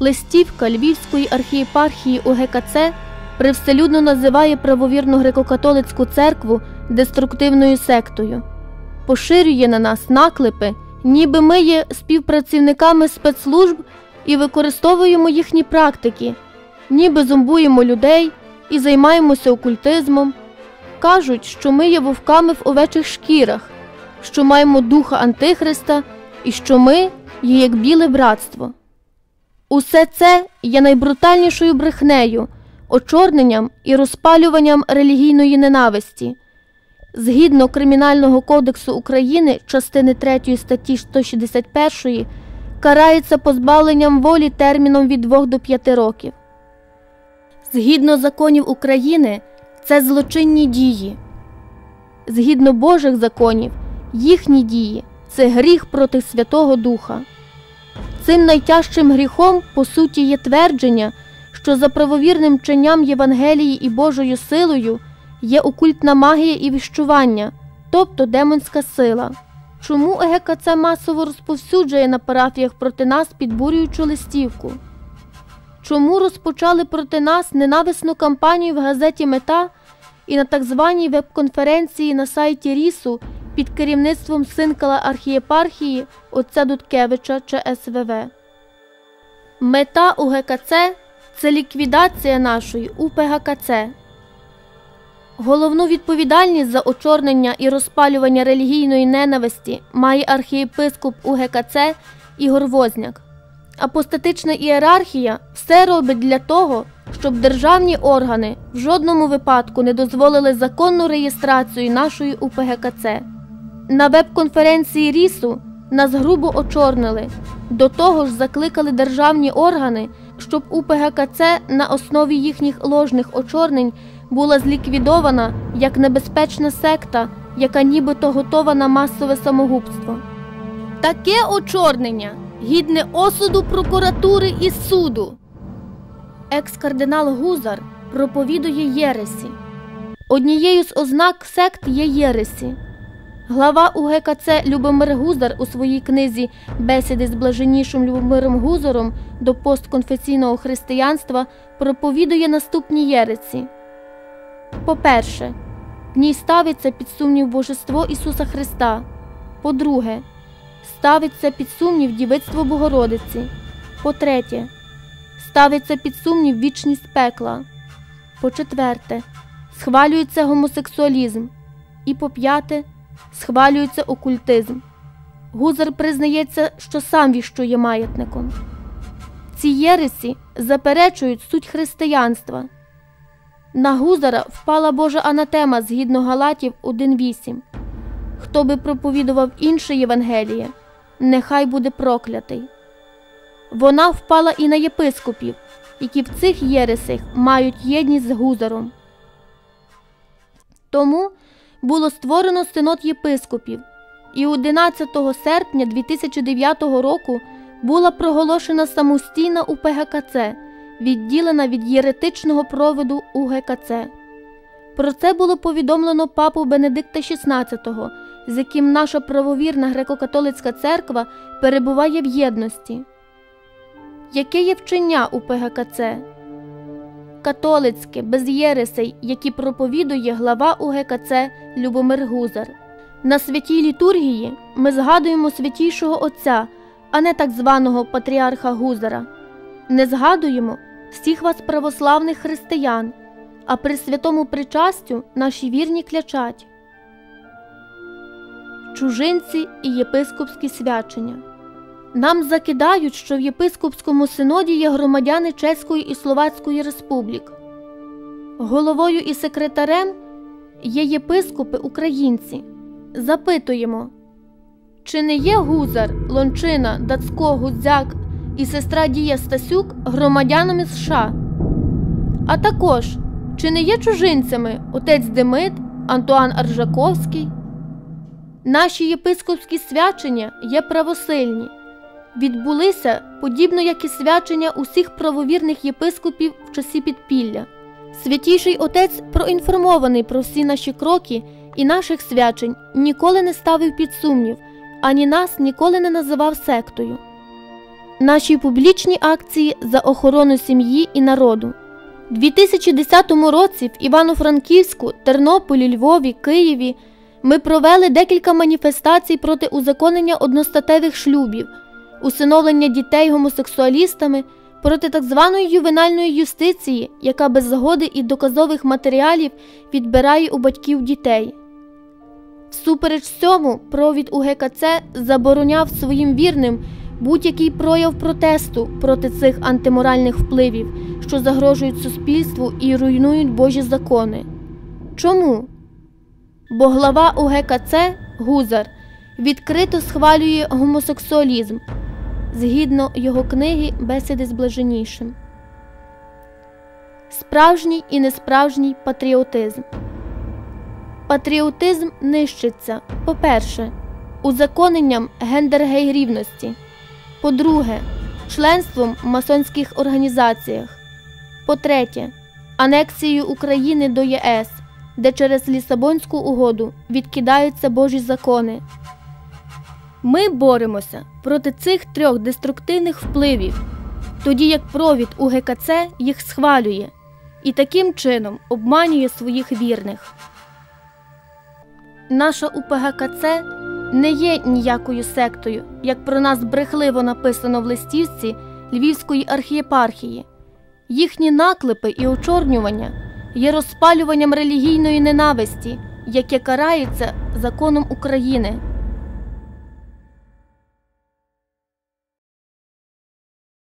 Листівка Львівської архієпархії УГКЦ привселюдно називає правовірну греко-католицьку церкву деструктивною сектою, поширює на нас наклепи, ніби ми є співпрацівниками спецслужб і використовуємо їхні практики, ніби зомбуємо людей і займаємося окультизмом. Кажуть, що ми є вовками в овечих шкірах, що маємо духа Антихриста і що ми є як біле братство. Усе це є найбрутальнішою брехнею, очорненням і розпалюванням релігійної ненависті. Згідно Кримінального кодексу України, частини 3 статті 161, карається позбавленням волі терміном від 2 до 5 років. Згідно законів України, це злочинні дії. Згідно Божих законів, їхні дії це гріх проти Святого Духа. Цим найтяжчим гріхом, по суті, є твердження, що за правовірним вченням Євангелії і Божою силою є окультна магія і віщування, тобто демонська сила. Чому ЕГКЦ масово розповсюджує на парафіях проти нас підбурюючу листівку? Чому розпочали проти нас ненависну кампанію в газеті Мета і на так званій веб-конференції на сайті Рісу під керівництвом синкала архієпархії отця Дудкевича чи СВВ? Мета УГКЦ це ліквідація нашої УПГКЦ. Головну відповідальність за очорнення і розпалювання релігійної ненависті має архієпископ УГКЦ Ігор Возняк. Апостатична ієрархія все робить для того, щоб державні органи в жодному випадку не дозволили законну реєстрацію нашої УПГКЦ. На веб-конференції Рісу нас грубо очорнили, до того ж закликали державні органи, щоб УПГКЦ на основі їхніх ложних очорнень була зліквідована як небезпечна секта, яка нібито готова на масове самогубство. Таке очорнення гідне осуду прокуратури і суду. Екс-кардинал Гузар проповідує Єресі. Однією з ознак сект є Єресі. Глава УГКЦ Любомир Гузар у своїй книзі Бесіди з блаженнішим Любомиром Гузаром до постконфесійного християнства проповідує наступні єресі. По-перше, в ній ставиться під сумнів Божество Ісуса Христа. По-друге, ставиться під сумнів дівицтво Богородиці. По-третє, ставиться під сумнів вічність пекла. По-четверте, схвалюється гомосексуалізм. І по-п'яте, схвалюється окультизм. Гузар признається, що сам віщує маятником. Ці єресі заперечують суть християнства. На Гузара впала Божа анатема згідно Галатів 1.8. Хто би проповідував інше Євангеліє, нехай буде проклятий. Вона впала і на єпископів, які в цих єресях мають єдність з Гузаром. Тому було створено синод єпископів, і 11 серпня 2009 року була проголошена самостійна УПГКЦ, відділена від єретичного проводу УГКЦ. Про це було повідомлено папу Бенедикта XVI, з яким наша правовірна греко-католицька церква перебуває в єдності. Яке є вчення УПГКЦ? Католицьке, без єресей, які проповідує глава УГКЦ Любомир Гузар. На святій літургії ми згадуємо святійшого Отця, а не так званого патріарха Гузара. Не згадуємо всіх вас православних християн, а при святому причастю наші вірні клячать. Чужинці і єпископські свячення. Нам закидають, що в єпископському синоді є громадяни Чеської і Словацької республік. Головою і секретарем є єпископи українці. Запитуємо, чи не є Гузар, Лончина, Дацько, Гудзяк і сестра Дія Стасюк громадянами США? А також, чи не є чужинцями отець Демид, Антуан Аржаковський? Наші єпископські свячення є правосильні відбулися подібно як і свячення усіх правовірних єпископів в часі підпілля. Святійший Отець, проінформований про всі наші кроки і наших свячень, ніколи не ставив під сумнів, ані нас ніколи не називав сектою. наші публічні акції за охорону сім'ї і народу. У 2010 році в Івано-Франківську, Тернополі, Львові, Києві ми провели декілька маніфестацій проти узаконення одностатевих шлюбів, усиновлення дітей гомосексуалістами, проти так званої ювенальної юстиції, яка без згоди і доказових матеріалів відбирає у батьків дітей. Всупереч цьому, провід УГКЦ забороняв своїм вірним будь-який прояв протесту проти цих антиморальних впливів, що загрожують суспільству і руйнують Божі закони. Чому? Бо глава УГКЦ Гузар відкрито схвалює гомосексуалізм згідно його книги Бесіди з блаженнішим. Справжній і несправжній патріотизм. Патріотизм нищиться, по-перше, узаконенням гендер-гей-рівності, по-друге, членством в масонських організаціях, по-третє, анексією України до ЄС, де через Лісабонську угоду відкидаються Божі закони. Ми боремося проти цих трьох деструктивних впливів, тоді як провід УГКЦ їх схвалює і таким чином обманює своїх вірних. Наша УПГКЦ не є ніякою сектою, як про нас брехливо написано в листівці Львівської архієпархії. Їхні наклепи і очорнювання є розпалюванням релігійної ненависті, яке карається законом України.